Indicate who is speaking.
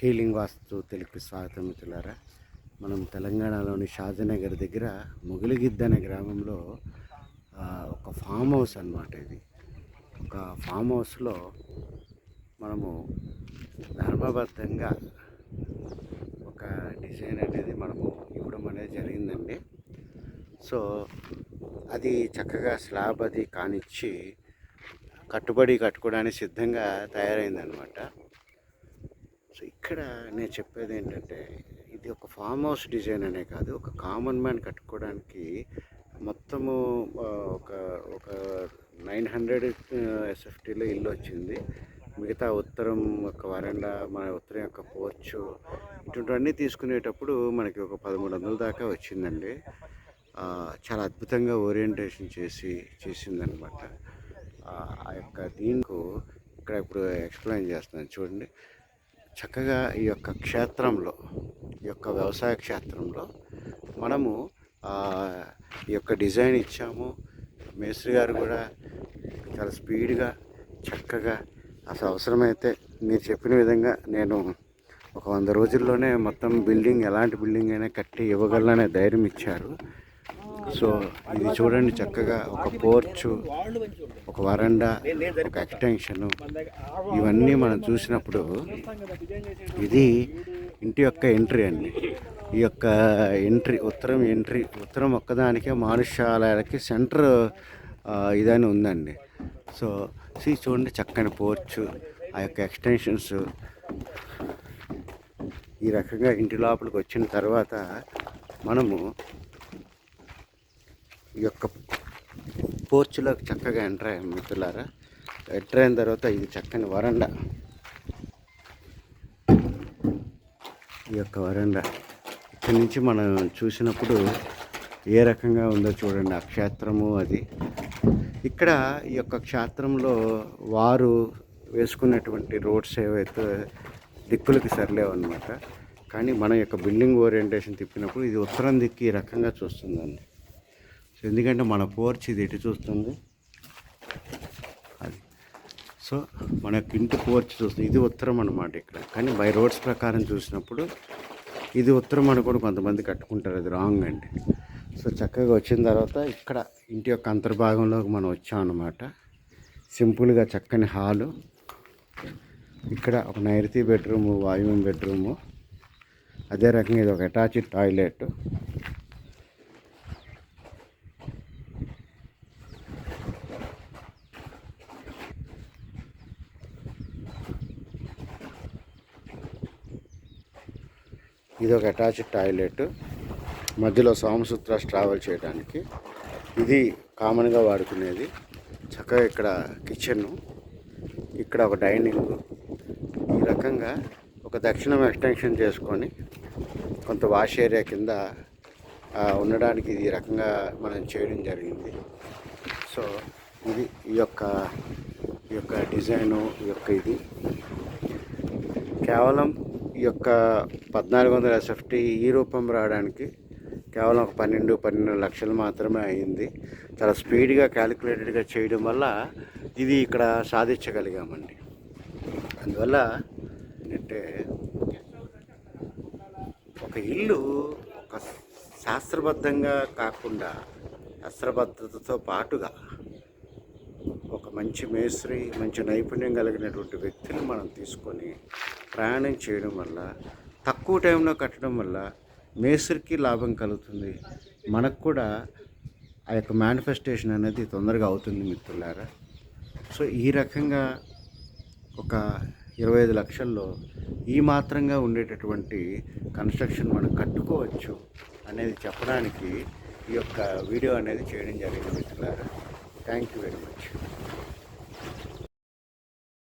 Speaker 1: Healing వాస్తు తెలుగు స్వాగతం మిత్రులారా. మనం తెలంగాణలోని షాజనగర్ దగ్గర ముగిలిగిద్ద అనే గ్రామంలో ఒక ఫామ్ హౌస్ అనమాట ఇది. ఒక ఫామ్ హౌస్లో మనము ధర్మబద్ధంగా ఒక డిజైన్ అనేది మనము ఇవ్వడం అనేది జరిగిందండి. సో అది చక్కగా స్లాబ్ అది కానిచ్చి కట్టుబడి కట్టుకోవడానికి సిద్ధంగా తయారైందనమాట సో ఇక్కడ నేను చెప్పేది ఏంటంటే ఇది ఒక ఫామ్ హౌస్ డిజైన్ అనే కాదు ఒక కామన్ మ్యాన్ కట్టుకోవడానికి మొత్తము ఒక ఒక నైన్ హండ్రెడ్ ఎస్ఎఫ్టీలో ఇల్లు వచ్చింది. మిగతా ఉత్తరం ఒక వరండా మన ఉత్తరం యొక్క పోర్చు ఇటువంటివన్నీ తీసుకునేటప్పుడు మనకి ఒక పదమూడు వందల దాకా వచ్చిందండి. చాలా అద్భుతంగా ఓరియంటేషన్ చేసి చేసిందనమాట ఆ యొక్క దీనికి ఇక్కడ ఇప్పుడు ఎక్స్ప్లెయిన్ చేస్తున్నాను చూడండి. చక్కగా ఈ యొక్క క్షేత్రంలో ఈ యొక్క వ్యవసాయ క్షేత్రంలో మనము ఈ యొక్క డిజైన్ ఇచ్చాము. మేస్త్రి గారు కూడా చాలా స్పీడ్గా చక్కగా అసలు అవసరమైతే మీరు చెప్పిన విధంగా నేను ఒక వంద రోజుల్లోనే మొత్తం బిల్డింగ్ ఎలాంటి బిల్డింగ్ అయినా కట్టి ఇవ్వగలననే ధైర్యం ఇచ్చారు. సో ఇది చూడండి చక్కగా ఒక పోర్చు ఒక వరండా ఒక ఎక్స్టెన్షన్ ఇవన్నీ మనం చూసినప్పుడు ఇది ఇంటి యొక్క ఎంట్రీ అండి. ఈ యొక్క ఎంట్రీ ఉత్తరం ఎంట్రీ ఉత్తరం ఒక్కదానికే మానుష్యాలయాలకి సెంటర్ ఇదని ఉందండి. సో సి చూడండి చక్కని పోర్చు ఆ యొక్క ఎక్స్టెన్షన్స్ ఈ రకంగా ఇంటి లోపలికి వచ్చిన తర్వాత మనము ఈ యొక్క పోర్చులోకి చక్కగా ఎంటర్ అయ్యాం మిత్రులారా. ఎంటర్ అయిన తర్వాత ఇది చక్కని వరండా. ఈ యొక్క వరండా. ఇక్కడి నుంచి మనం చూసినప్పుడు ఏ రకంగా ఉందో చూడండి ఆ క్షేత్రము అది. ఇక్కడ ఈ యొక్క క్షేత్రంలో వారు వేసుకున్నటువంటి రోడ్స్ ఏవైతే దిక్కులకి సరిలేవు అనమాట కానీ మన యొక్క బిల్డింగ్ ఓరియంటేషన్ తిప్పినప్పుడు ఇది ఉత్తరం దిక్కు ఈ రకంగా చూస్తుందండి. సో ఎందుకంటే మన పోర్చ్ ఇది ఎటు చూస్తుంది? అది. సో మన యొక్క ఇంటి పోర్చ్ చూస్తుంది. ఇది ఉత్తరం అనమాట ఇక్కడ. కానీ బై రోడ్స్ ప్రకారం చూసినప్పుడు ఇది ఉత్తరం అనుకుని కొంతమంది కట్టుకుంటారు. అది రాంగ్ అండి. సో చక్కగా వచ్చిన తర్వాత ఇక్కడ ఇంటి యొక్క అంతర్భాగంలోకి మనం వచ్చాం అన్నమాట. సింపుల్గా చక్కని హాలు. ఇక్కడ ఒక నైరుతి బెడ్రూము వాయువ్యం బెడ్రూము. అదే రకంగా ఇది ఒక అటాచ్డ్ టాయిలెట్. ఇది ఒక అటాచ్డ్ టాయిలెట్. మధ్యలో సోమసూత్రాస్ ట్రావెల్ చేయడానికి. ఇది కామన్గా వాడుకునేది. చక్కగా ఇక్కడ కిచెన్ ఇక్కడ ఒక డైనింగ్ ఈ రకంగా ఒక దక్షిణం ఎక్స్టెన్షన్ చేసుకొని కొంత వాష్ ఏరియా కింద ఉండడానికి ఈ రకంగా మనం చేయడం జరిగింది. సో ఇది ఈ యొక్క ఈ యొక్క డిజైను ఈ యొక్క ఇది. కేవలం ఈ యొక్క పద్నాలుగు వందల ఎస్ఎఫ్టీ ఈ రూపం రావడానికి కేవలం ఒక పన్నెండు పన్నెండు లక్షలు మాత్రమే అయింది. చాలా స్పీడ్గా క్యాలిక్యులేటెడ్గా చేయడం వల్ల ఇది ఇక్కడ సాధించగలిగామండి. అందువల్ల ఏంటంటే ఒక ఇల్లు ఒక శాస్త్రబద్ధంగా కాకుండా శాస్త్రబద్ధతతో పాటుగా ఒక మంచి మేస్త్రి మంచి నైపుణ్యం కలిగినటువంటి వ్యక్తిని మనం తీసుకొని ప్రయాణం చేయడం వల్ల తక్కువ టైంలో కట్టడం వల్ల మేస్త్రికి లాభం కలుగుతుంది. మనకు కూడా ఆ యొక్క మేనిఫెస్టేషన్ అనేది తొందరగా అవుతుంది మిత్రులారా. సో ఈ రకంగా ఒక ఇరవై ఐదు లక్షల్లో ఈ మాత్రంగా ఉండేటటువంటి కన్స్ట్రక్షన్ మనం కట్టుకోవచ్చు అనేది చెప్పడానికి ఈ యొక్క వీడియో అనేది చేయడం జరిగింది మిత్రులారా. Thank you very much